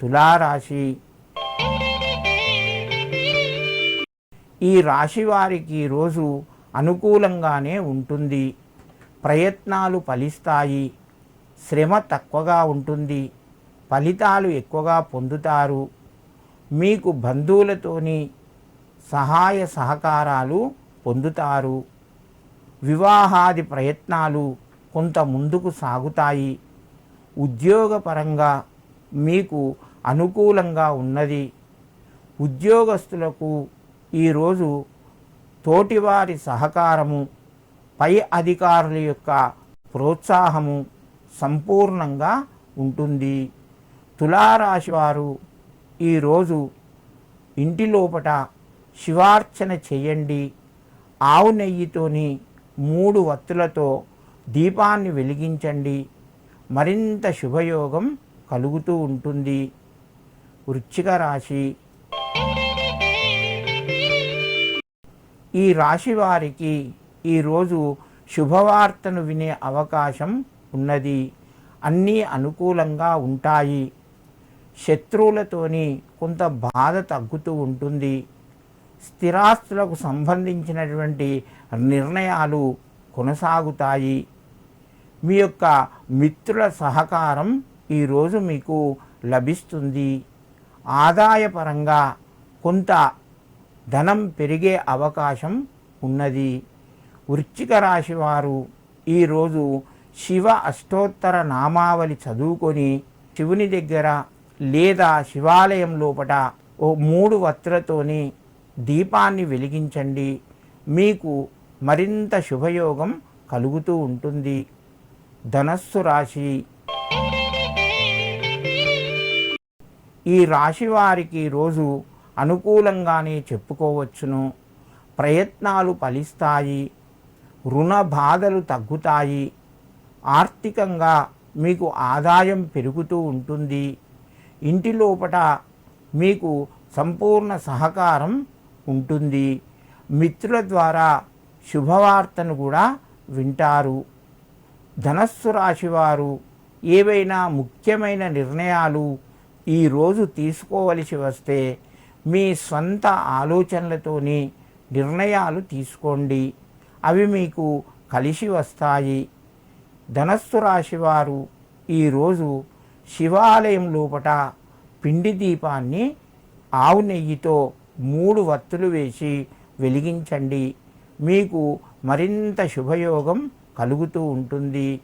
తులారాశి. ఈ రాశి వారికి రోజు అనుకూలంగానే ఉంటుంది. ప్రయత్నాలు ఫలిస్తాయి. శ్రమ తక్కువగా ఉంటుంది. ఫలితాలు ఎక్కువగా పొందుతారు. మీకు బంధువులతోని సహాయ సహకారాలు పొందుతారు. వివాహాది ప్రయత్నాలు కొంత ముందుకు సాగుతాయి. ఉద్యోగపరంగా మీకు అనుకూలంగా ఉన్నది. ఉద్యోగస్తులకు ఈరోజు తోటివారి సహకారము పై అధికారుల యొక్క ప్రోత్సాహము సంపూర్ణంగా ఉంటుంది. తులారాశి వారు ఈరోజు ఇంటి లోపట శివార్చన చేయండి. ఆవు నెయ్యితోని మూడు వత్తులతో దీపాన్ని వెలిగించండి. మరింత శుభయోగం కలుగుతూ ఉంటుంది. వృచ్చిక రాశి. ఈ రాశి వారికి ఈరోజు శుభవార్తను వినే అవకాశం ఉన్నది. అన్నీ అనుకూలంగా ఉంటాయి. శత్రువులతోని కొంత బాధ తగ్గుతూ ఉంటుంది. స్థిరాస్తులకు సంబంధించినటువంటి నిర్ణయాలు కొనసాగుతాయి. మీ యొక్క మిత్రుల సహకారం ఈరోజు మీకు లభిస్తుంది. ఆదాయపరంగా కొంత ధనం పెరిగే అవకాశం ఉన్నది. వృశ్చిక రాశి వారు ఈరోజు శివ అష్టోత్తర నామావళి చదువుకొని శివుని దగ్గర లేదా శివాలయం లోపట ఓ మూడు వత్రతోని దీపాన్ని వెలిగించండి. మీకు మరింత శుభయోగం కలుగుతూ ఉంటుంది. ధనస్సు రాశి ఈ రాశి వారికి రోజు అనుకూలంగానే చెప్పుకోవచ్చును. ప్రయత్నాలు ఫలిస్తాయి. రుణ బాధలు తగ్గుతాయి. ఆర్థికంగా మీకు ఆదాయం పెరుగుతూ ఉంటుంది. ఇంటి లోపట మీకు సంపూర్ణ సహకారం ఉంటుంది. మిత్రుల ద్వారా శుభవార్తను కూడా వింటారు. ధనస్సు రాశివారు ఏవైనా ముఖ్యమైన నిర్ణయాలు ఈరోజు తీసుకోవలసి వస్తే మీ స్వంత ఆలోచనలతోని నిర్ణయాలు తీసుకోండి. అవి మీకు కలిసి వస్తాయి. ధనస్సు రాశివారు ఈరోజు శివాలయం లోపట పిండి దీపాన్ని ఆవు నెయ్యితో మూడు వత్తులు వేసి వెలిగించండి. మీకు మరింత శుభయోగం కలుగుతూ ఉంటుంది.